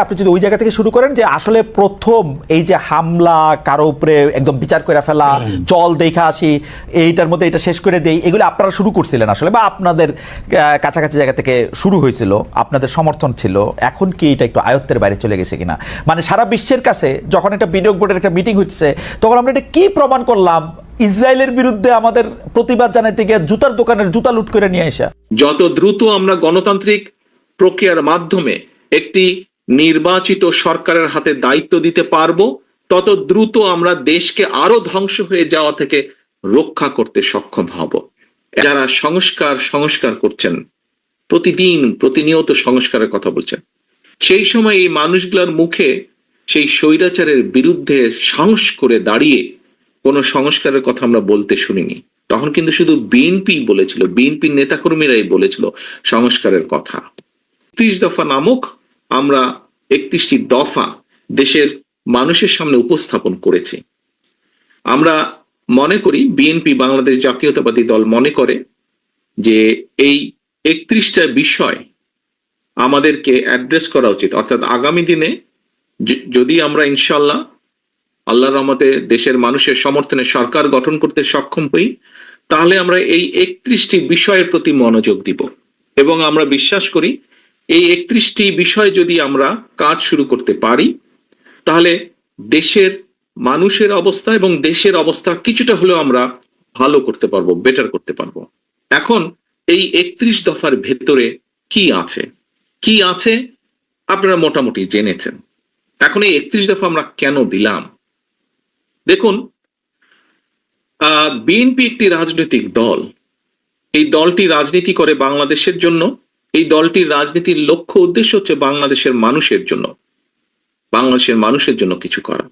আপনি যদি ওই জায়গা থেকে শুরু করেন যে আসলে প্রথম এই যে হামলা কারও উপরে একদম বিচার করে ফেলা চল দেখা আসি এইটার মধ্যে এটা শেষ করে দেই এগুলো আপনারা শুরু করছিলেন আসলে বা আপনাদের কাছাকাছি জায়গা থেকে শুরু হয়েছিল আপনাদের সমর্থন ছিল এখন কি এটা একটু আয়ত্তের বাইরে চলে গেছে কিনা? মানে সারা বিশ্বের কাছে যখন একটা বিনিয়োগ বোর্ডের একটা মিটিং হচ্ছে তখন আমরা এটা কি প্রমাণ করলাম? ইসরায়েলের বিরুদ্ধে আমাদের প্রতিবাদ জানাইতে গিয়ে জুতার দোকানের জুতা লুট করে নিয়ে আসা যত দ্রুত আমরা গণতান্ত্রিক প্রক্রিয়ার মাধ্যমে একটি নির্বাচিত সরকারের হাতে দায়িত্ব দিতে পারব, তত দ্রুত আমরা দেশকে আরও ধ্বংস হয়ে যাওয়া থেকে রক্ষা করতে সক্ষম হব। যারা সংস্কার সংস্কার করছেন, প্রতিদিন প্রতিনিয়ত সংস্কারের কথা বলছেন, সেই সময় এই মানুষগুলোর মুখে সেই স্বৈরাচারের বিরুদ্ধে সাহস করে দাঁড়িয়ে কোনো সংস্কারের কথা আমরা বলতে শুনিনি। তখন কিন্তু শুধু বিএনপি বলেছিল, বিএনপির নেতাকর্মীরাই বলেছিল সংস্কারের কথা। ত্রিশ দফা নামক আমরা একত্রিশটি দফা দেশের মানুষের সামনে উপস্থাপন করেছি। আমরা মনে করি বিএনপি বাংলাদেশ জাতীয়তাবাদী দল মনে করে যে এই একত্রিশটা বিষয় আমাদেরকে অ্যাড্রেস করা উচিত। অর্থাৎ আগামী দিনে যদি আমরা ইনশাল্লাহ আল্লাহর রহমতে দেশের মানুষের সমর্থনে সরকার গঠন করতে সক্ষম হই, তাহলে আমরা এই একত্রিশটি বিষয়ের প্রতি মনোযোগ দিব। এবং আমরা বিশ্বাস করি এই একত্রিশটি বিষয় যদি আমরা কাজ শুরু করতে পারি, তাহলে দেশের মানুষের অবস্থা এবং দেশের অবস্থা কিছুটা হলেও আমরা ভালো করতে পারব বেটার করতে পারব। এখন এই একত্রিশ দফার ভেতরে কি আছে? কি আছে? আপনারা মোটামুটি জেনেছেন। এখন এই একত্রিশ দফা আমরা কেন দিলাম? দেখুন বিএনপি একটি রাজনৈতিক দল। এই দলটি রাজনীতি করে বাংলাদেশের জন্য এই দলটির রাজনীতির লক্ষ্য উদ্দেশ্য হচ্ছে বাংলাদেশের মানুষের জন্য, বাংলাদেশের মানুষের জন্য কিছু করা।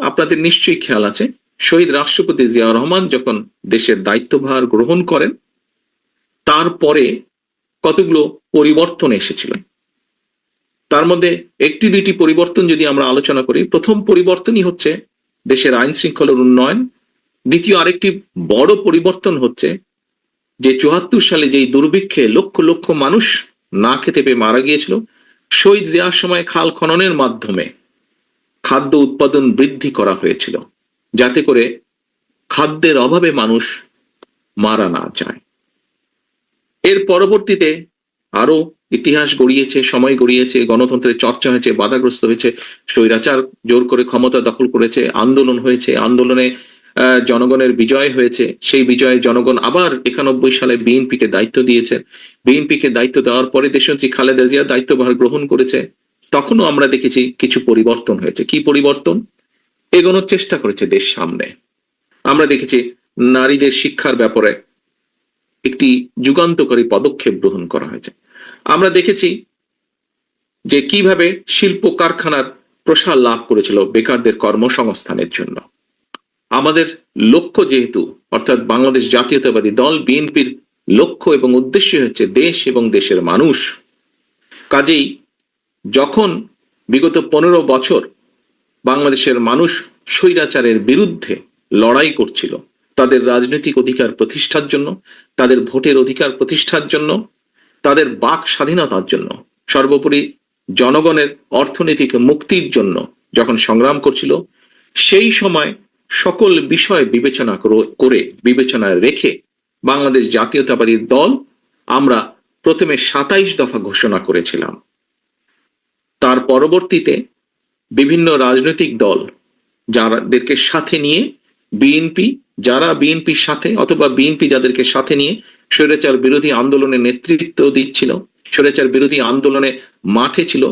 আপনাদের নিশ্চয়ই খেয়াল আছে, শহীদ রাষ্ট্রপতি জিয়া রহমান যখন দেশের দায়িত্বভার গ্রহণ করেন, তারপরে কতগুলো পরিবর্তন এসেছিল। তার মধ্যে একটি দুইটি পরিবর্তন যদি আমরা আলোচনা করি, প্রথম পরিবর্তনই হচ্ছে দেশের আইন শৃঙ্খলার উন্নয়ন, দ্বিতীয় আরেকটি বড় পরিবর্তন হচ্ছে যে চুয়াত্তর সালে যেই দুর্ভিক্ষে লক্ষ লক্ষ মানুষ না খেতে পেয়ে মারা গিয়েছিল, শহীদ জিয়ার সময় খাল খননের মাধ্যমে খাদ্য উৎপাদন বৃদ্ধি করা হয়েছিল, যাতে করে খাদ্যের অভাবে মানুষ মারা না যায়। এর পরবর্তীতে আরও ইতিহাস গড়িয়েছে, সময় গড়িয়েছে, গণতন্ত্রের চর্চা হয়েছে, বাধাগ্রস্ত হয়েছে, স্বৈরাচার জোর করে ক্ষমতা দখল করেছে, আন্দোলন হয়েছে, আন্দোলনে জনগণের বিজয় হয়েছে। সেই বিজয়ে জনগণ আবার একানব্বই সালে বিএনপিকে দায়িত্ব দিয়েছে। বিএনপিকে দায়িত্ব দেওয়ার পরে দেশনেত্রী খালেদা জিয়া দায়িত্বভার গ্রহণ করেছে। তখনও আমরা দেখেছি কিছু পরিবর্তন হয়েছে। কি পরিবর্তন? এগোনোর চেষ্টা করেছে দেশ সামনে। আমরা দেখেছি নারীদের শিক্ষার ব্যাপারে একটি যুগান্তকারী পদক্ষেপ গ্রহণ করা হয়েছে। আমরা দেখেছি যে কীভাবে শিল্প কারখানার প্রসার লাভ করেছিল বেকারদের কর্মসংস্থানের জন্য। আমাদের লক্ষ্য যেহেতু, অর্থাৎ বাংলাদেশ জাতীয়তাবাদী দল, বিএনপির লক্ষ্য এবং উদ্দেশ্য হচ্ছে দেশ এবং দেশের মানুষ। কাজেই যখন বিগত পনেরো বছর বাংলাদেশের মানুষ স্বৈরাচারের বিরুদ্ধে লড়াই করছিল, তাদের রাজনৈতিক অধিকার প্রতিষ্ঠার জন্য, তাদের ভোটের অধিকার প্রতিষ্ঠার জন্য, তাদের বাক স্বাধীনতার জন্য, সর্বোপরি জনগণের অর্থনৈতিক মুক্তির জন্য যখন সংগ্রাম করছিল, সেই সময় সকল বিষয় বিবেচনা করে বিবেচনায় রেখে বাংলাদেশ জাতীয়তাবাদী দল আমরা প্রথমে সাতাইশ দফা ঘোষণা করেছিলাম। তার পরবর্তীতে বিভিন্ন রাজনৈতিক দল যাদেরকে সাথে নিয়ে বিএনপি যারা বিএনপির সাথে অথবা বিএনপি যাদেরকে সাথে নিয়ে স্বৈরাচার বিরোধী আন্দোলনে নেতৃত্ব দিচ্ছিল, স্বৈরাচার বিরোধী আন্দোলনে মাঠে ছিল,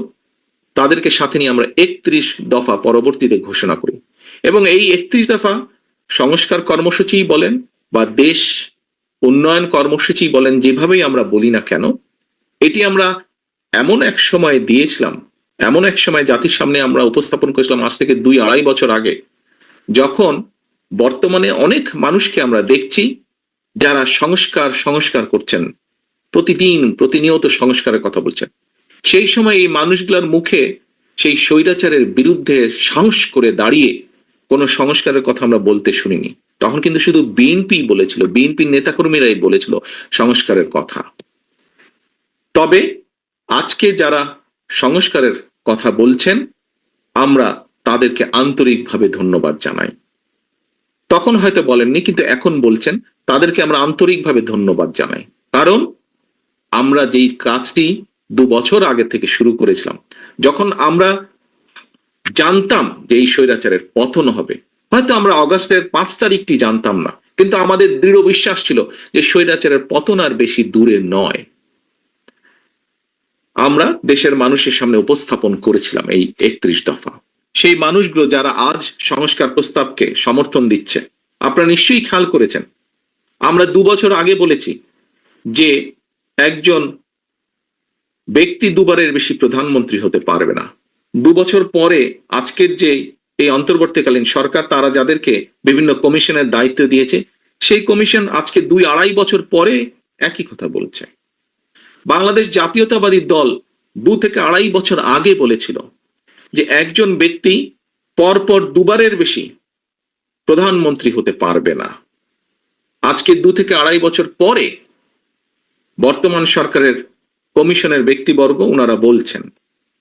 তাদেরকে সাথে নিয়ে আমরা একত্রিশ দফা পরবর্তীতে ঘোষণা করি। এবং এই একত্রিশ দফা সংস্কার কর্মসূচি বলেন বা দেশ উন্নয়ন কর্মসূচি বলেন যেভাবেই আমরা বলি না কেন, এটি আমরা এমন এক সময় দিয়েছিলাম, এমন এক সময় জাতির সামনে আমরা উপস্থাপন করেছিলাম আজ থেকে দুই আড়াই বছর আগে, যখন বর্তমানে অনেক মানুষকে আমরা দেখছি যারা সংস্কার সংস্কার করছেন, প্রতিদিন প্রতিনিয়ত সংস্কারের কথা বলছেন। সেই সময় এই মানুষগুলোর মুখে সেই স্বৈরাচারের বিরুদ্ধে সাহস করে দাঁড়িয়ে কোনো সংস্কারের কথা আমরা বলতে শুনিনি। তখন কিন্তু শুধু বিএনপি বলেছিল বিএনপির নেতাকর্মীরাই বলেছিল সংস্কারের কথা। তবে আজকে যারা সংস্কারের কথা বলছেন, আমরা তাদেরকে আন্তরিকভাবে ধন্যবাদ জানাই। তখন হয়তো বলেননি, কিন্তু এখন বলছেন, তাদেরকে আমরা আন্তরিকভাবে ধন্যবাদ জানাই। কারণ আমরা যেই কাজটি দু বছর আগে থেকে শুরু করেছিলাম, যখন আমরা জানতাম যে এই স্বৈরাচারের পতন হবে। হয়তো আমরা অগাস্টের পাঁচ তারিখটি জানতাম না, কিন্তু আমাদের দৃঢ় বিশ্বাস ছিল যে স্বৈরাচারের পতন আর বেশি দূরে নয়। আমরা দেশের মানুষের সামনে উপস্থাপন করেছিলাম এই একত্রিশ দফা। সেই মানুষগুলো যারা আজ সংস্কার প্রস্তাবকে সমর্থন দিচ্ছে, আপনারা নিশ্চয়ই খেয়াল করেছেন। আমরা দু বছর আগে বলেছি যে একজন ব্যক্তি দুবারের বেশি প্রধানমন্ত্রী হতে পারবে না। দু বছর পরে আজকের যে এই অন্তর্বর্তীকালীন সরকার, তারা যাদেরকে বিভিন্ন কমিশনের দায়িত্ব দিয়েছে, সেই কমিশন আজকে দুই আড়াই বছর পরে একই কথা বলছে। বাংলাদেশ জাতীয়তাবাদী দল দু থেকে আড়াই বছর আগে বলেছিল যে একজন ব্যক্তি পরপর দুবারের বেশি প্রধানমন্ত্রী হতে পারবে না। আজকে দু থেকে আড়াই বছর পরে বর্তমান সরকারের কমিশনের ব্যক্তিবর্গ ওনারা বলছেন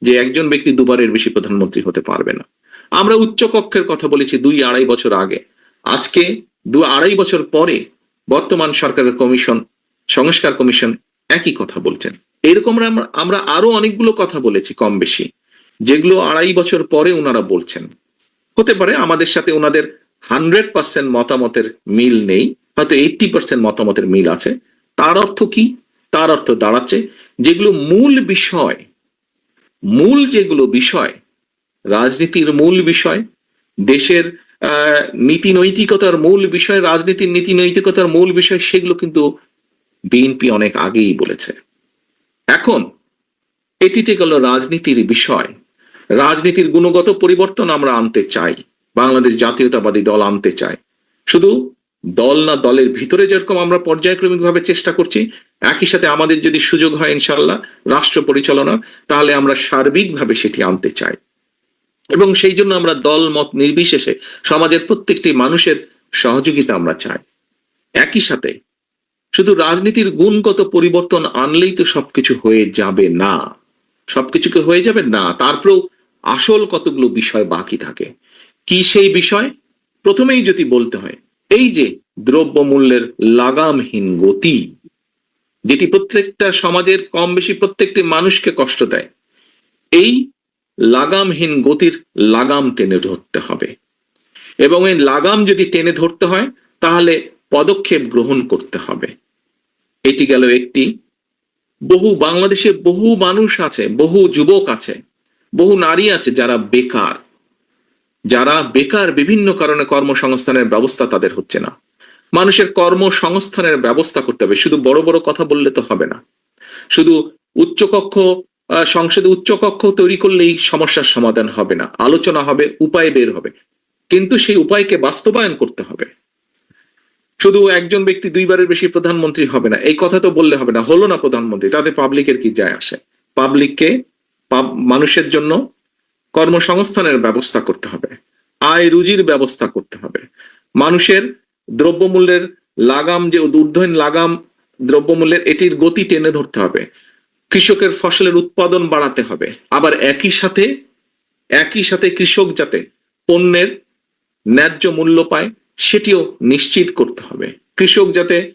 যে একজন ব্যক্তি দুবারের বেশি প্রধানমন্ত্রী হতে পারবে না। আমরা উচ্চ কক্ষের কথা বলেছি দুই আড়াই বছর আগে। আজকে দু আড়াই বছর পরে বর্তমান সরকারের কমিশন, সংস্কার কমিশন একই কথা বলছেন। এরকম আমরা আরও অনেকগুলো কথা বলেছি কম বেশি, যেগুলো আড়াই বছর পরে ওনারা বলছেন। হতে পারে আমাদের সাথে ওনাদের হান্ড্রেড পার্সেন্ট মতামতের মিল নেই, হয়তো এইটটি পার্সেন্ট মতামতের মিল আছে। তার অর্থ কি? তার অর্থ দাঁড়াচ্ছে, যেগুলো মূল বিষয় মূল যেগুলো বিষয়, রাজনীতির মূল বিষয়, দেশের নীতি নৈতিকতার মূল বিষয়, রাজনীতির নীতি নৈতিকতার মূল বিষয়, সেগুলো কিন্তু বিএনপি অনেক আগেই বলেছে। এখন, এটিতে গেল রাজনীতির বিষয়। রাজনীতির গুণগত পরিবর্তন আমরা আনতে চাই। বাংলাদেশ জাতীয়তাবাদী দল আনতে চায় শুধু দল না দলের ভিতরে যেরকম আমরা পর্যায়ক্রমিকভাবে চেষ্টা করছি, একই সাথে আমাদের যদি সুযোগ হয় ইনশাল্লাহ রাষ্ট্র পরিচালনা, তাহলে আমরা সার্বিকভাবে সেটি আনতে চাই। এবং সেই জন্য আমরা দল, মত নির্বিশেষে সমাজের প্রত্যেকটি মানুষের সহযোগিতা আমরা চাই। একই সাথে শুধু রাজনীতির গুণগত পরিবর্তন আনলেই তো সবকিছু হয়ে যাবে না। সবকিছুকে হয়ে যাবে? না। তারপরেও আসল কতগুলো বিষয় বাকি থাকে? কি সেই বিষয়? প্রথমেই যদি বলতে হয় এই যে দ্রব্যমূল্যের লাগামহীন গতি, যেটি প্রত্যেকটা সমাজের কম বেশি প্রত্যেকটি মানুষকে কষ্ট দেয়, এই লাগামহীন গতির লাগাম টেনে ধরতে হবে। এবং এই লাগাম যদি টেনে ধরতে হয়, তাহলে পদক্ষেপ গ্রহণ করতে হবে। এটি গেল একটি। বহু বাংলাদেশে বহু মানুষ আছে, বহু যুবক আছে, বহু নারী আছে যারা বেকার। যারা বেকার বিভিন্ন কারণে কর্মসংস্থানের ব্যবস্থা তাদের হচ্ছে না। মানুষের কর্মসংস্থানের ব্যবস্থা করতে হবে। শুধু বড় বড় কথা বললে তো হবে না। শুধু উচ্চকক্ষ সংসদে উচ্চকক্ষ তৈরি করলেই সমস্যার সমাধান হবে না। আলোচনা হবে, উপায় বের হবে। কিন্তু সেই উপায়কে বাস্তবায়ন করতে হবে। শুধু একজন ব্যক্তি দুইবারের বেশি প্রধানমন্ত্রী হবে না। এই কথা তো বললে হবে না। হলো না প্রধানমন্ত্রী, তাতে পাবলিকের কি যায় আসে? পাবলিককে পাব- মানুষের জন্য কর্মসংস্থানের ব্যবস্থা করতে হবে। আয় রুজির ব্যবস্থা করতে হবে। মানুষের দ্রব্যমূল্যের লাগাম যে ঊর্ধ্বহীন লাগাম দ্রব্যমূল্যের, এটির গতি টেনে ধরতে হবে। কৃষকের ফসলের উৎপাদন বাড়াতে হবে। আবার একই সাথে একই সাথে কৃষক যাতে পণ্যের ন্যায্য মূল্য পায়, সেটিও নিশ্চিত করতে হবে। কৃষক যাতে,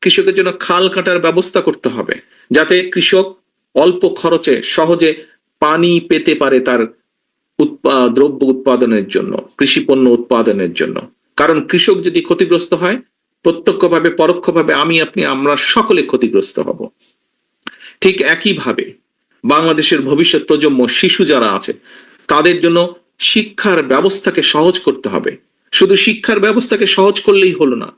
কৃষকের জন্য খাল কাটার ব্যবস্থা করতে হবে। যাতে কৃষক অল্প খরচে সহজে পানি পেতে পারে তার দ্রব্য উৎপাদনের জন্য, কৃষি পণ্য উৎপাদনের জন্য। কারণ কৃষক যদি ক্ষতিগ্রস্ত হয়, প্রত্যক্ষভাবে, পরোক্ষভাবে আমি, আপনি, আমরা সকলে ক্ষতিগ্রস্ত হব। ঠিক একইভাবে বাংলাদেশের ভবিষ্যৎ প্রজন্ম, শিশু যারা আছে, তাদের জন্য শিক্ষার ব্যবস্থাকে সহজ করতে হবে। শুধু শিক্ষার ব্যবস্থাকে সহজ করলেই হলো না,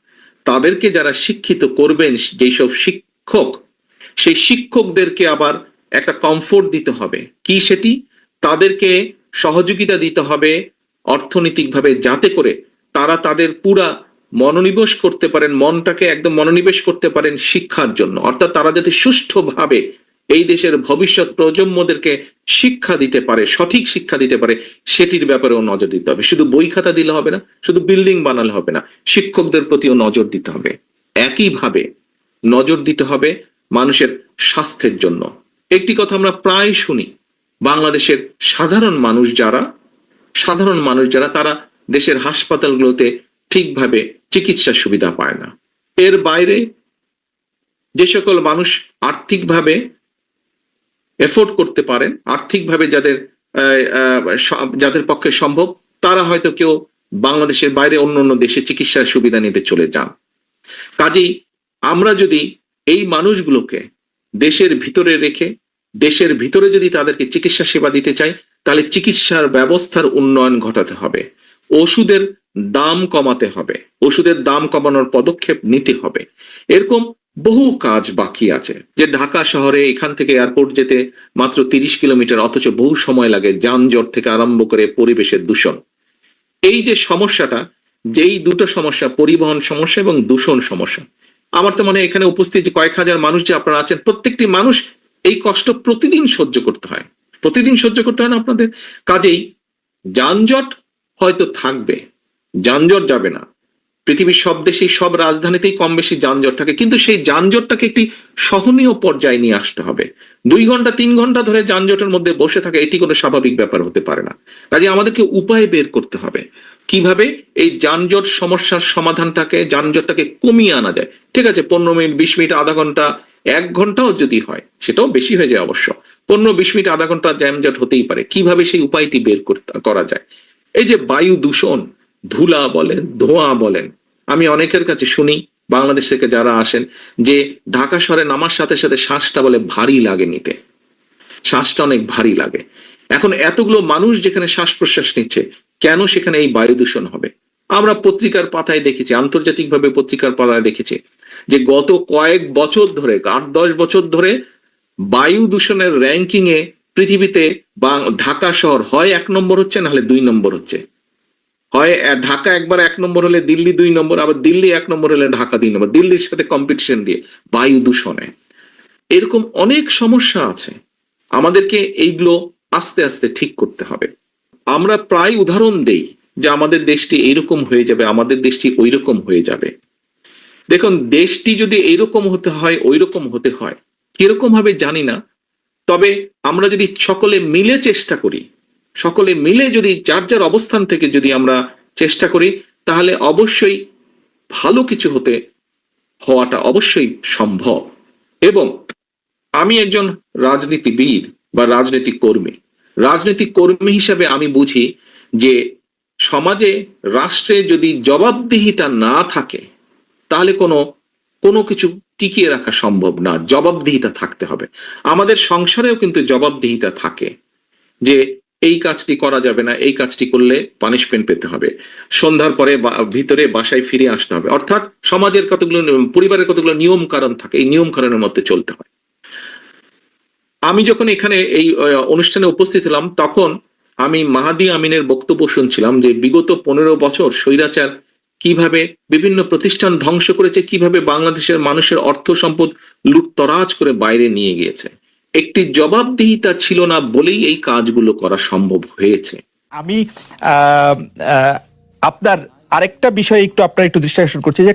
তাদেরকে যারা শিক্ষিত করবেন, যেসব শিক্ষক, সেই শিক্ষকদেরকে আবার একটা কমফোর্ট দিতে হবে। কি সেটি? তাদেরকে সহযোগিতা দিতে হবে, অর্থনৈতিকভাবে যাতে করে তারা তাদের পুরা মনোনিবেশ করতে পারেন, মনটাকে একদম মনোনিবেশ করতে পারেন শিক্ষার জন্য। অর্থাৎ তারা যাতে সুষ্ঠুভাবে এই দেশের ভবিষ্যৎ প্রজন্মদেরকে শিক্ষা দিতে পারে, সঠিক শিক্ষা দিতে পারে, সেটির ব্যাপারেও নজর দিতে হবে। শুধু বই খাতা দিলে হবে না, শুধু বিল্ডিং বানালে হবে না, শিক্ষকদের প্রতিও নজর দিতে হবে। একইভাবে নজর দিতে হবে মানুষের স্বাস্থ্যের জন্য। একটি কথা আমরা প্রায় শুনি বাংলাদেশের সাধারণ মানুষ যারা, সাধারণ মানুষ যারা, তারা দেশের হাসপাতালগুলোতে ঠিকভাবে চিকিৎসা সুবিধা পায় না। এর বাইরে যে সকল মানুষ আর্থিকভাবে এফোর্ড করতে পারেন, আর্থিকভাবে যাদের যাদের পক্ষে সম্ভব, তারা হয়তো কেউ বাংলাদেশের বাইরে অন্য অন্য দেশে চিকিৎসার সুবিধা নিতে চলে যান। কাজেই আমরা যদি এই মানুষগুলোকে দেশের ভিতরে রেখে দেশের ভিতরে যদি তাদেরকে চিকিৎসা সেবা দিতে চাই, তাহলে চিকিৎসার ব্যবস্থার উন্নয়ন ঘটাতে হবে। ওষুধের দাম কমাতে হবে। ওষুধের দাম কমানোর পদক্ষেপ নিতে হবে। এরকম বহু কাজ বাকি আছে যে ঢাকা শহরে এখান থেকে এয়ারপোর্ট যেতে মাত্র তিরিশ কিলোমিটার, অথচ বহু সময় লাগে যানজট থেকে আরম্ভ করে পরিবেশের দূষণ। এই যে সমস্যাটা, যেই দুটো সমস্যা, পরিবহন সমস্যা এবং দূষণ সমস্যা, আমার তো মনে এখানে উপস্থিত যে কয়েক হাজার মানুষ যে আপনারা আছেন, প্রত্যেকটি মানুষ এই কষ্ট প্রতিদিন সহ্য করতে হয়। প্রতিদিন সহ্য করতে হয় না আপনাদের কাজেই। যানজট হয়তো থাকবে, যানজট যাবে না। পৃথিবীর সব দেশেই, সব রাজধানীতেই কম বেশি যানজট থাকে, কিন্তু সেই যানজটটাকে একটি সহনীয় পর্যায়ে নিয়ে আসতে হবে। দুই ঘণ্টা, তিন ঘণ্টা ধরে যানজটের মধ্যে বসে থাকা এটি কোনো স্বাভাবিক ব্যাপার হতে পারে না। কাজে আমাদেরকে উপায় বের করতে হবে। কীভাবে এই যানজট সমস্যার সমাধানটাকে, যানজটটাকে কমিয়ে আনা যায়? ঠিক আছে, পনেরো মিনিট, বিশ মিনিট, আধা ঘণ্টা এক ঘন্টাও যদি হয়, সেটাও বেশি হয়ে যায় অবশ্য। পনেরো বিশ মিনিট, আধা ঘণ্টা যানজট হতেই পারে। কীভাবে সেই উপায়টি বের করা যায়? এই যে বায়ু দূষণ, ধুলা বলেন, ধোঁয়া বলেন, আমি অনেকের কাছে শুনি, বাংলাদেশ থেকে যারা আসেন, যে ঢাকা শহরে নামার সাথে সাথে শ্বাসটা বলে ভারী লাগে নিতে। শ্বাসটা অনেক ভারী লাগে। এখন এতগুলো মানুষ যেখানে শ্বাস প্রশ্বাস নিচ্ছে, কেন সেখানে এই বায়ু দূষণ হবে? আমরা পত্রিকার পাতায় দেখেছি, আন্তর্জাতিকভাবে পত্রিকার পাতায় দেখেছি যে গত কয়েক বছর ধরে, আট দশ বছর ধরে বায়ু দূষণের র্যাঙ্কিং এ পৃথিবীতে ঢাকা শহর হয় এক নম্বর হচ্ছে, নাহলে দুই নম্বর হচ্ছে। হয় ঢাকা একবার এক নম্বর হলে দিল্লি দুই নম্বর, আবার দিল্লি এক নম্বর হলে ঢাকা দুই নম্বর। দিল্লির সাথে কম্পিটিশন দিয়ে, বায়ু দূষণে। এরকম অনেক সমস্যা আছে। আমাদেরকে এইগুলো আস্তে আস্তে ঠিক করতে হবে। আমরা প্রায় উদাহরণ দেই যে আমাদের দেশটি এইরকম হয়ে যাবে, আমাদের দেশটি ওই রকম হয়ে যাবে। দেখুন, দেশটি যদি এইরকম হতে হয় ওই রকম হতে হয়। কীরকম ভাবে জানি না, তবে আমরা যদি সকলে মিলে চেষ্টা করি, সকলে মিলে যদি যার যার অবস্থান থেকে যদি আমরা চেষ্টা করি, তাহলে অবশ্যই ভালো কিছু হতে, হওয়াটা অবশ্যই সম্ভব। এবং আমি একজন রাজনীতিবিদ বা রাজনৈতিক কর্মী। রাজনৈতিক কর্মী হিসাবে আমি বুঝি যে সমাজে রাষ্ট্রে যদি জবাবদিহিতা না থাকে তাহলে কোনো কোনো কিছু টিকিয়ে রাখা সম্ভব না, জবাবদিহিতা থাকতে হবে। আমাদের সংসারেও কিন্তু জবাবদিহিতা থাকে যে এই কাজটি করা যাবে না, এই কাজটি করলে পানিশমেন্ট পেতে হবে। সন্ধ্যার পরে ভিতরে বাসায় ফিরে আসতে হবে। অর্থাৎ সমাজের কতগুলো পরিবারের কতগুলো নিয়ম কারণ থাকে, এই নিয়ম কারণের মধ্যে চলতে হয়। আমি যখন এখানে এই অনুষ্ঠানে উপস্থিত হলাম, তখন আমি মাহাদি আমিনের বক্তব্য শুনছিলাম যে বিগত পনেরো বছর স্বৈরাচার কীভাবে বিভিন্ন প্রতিষ্ঠান ধ্বংস করেছে, কীভাবে বাংলাদেশের মানুষের অর্থ সম্পদ লুটতরাজ করে বাইরে নিয়ে গিয়েছে। একটি জবাবদিহিতা ছিল না বলেই এই কাজগুলো করা সম্ভব হয়েছে। আমি আপনার আরেকটা বিষয় একটু আপনার একটু দৃষ্টি আকর্ষণ করছি যে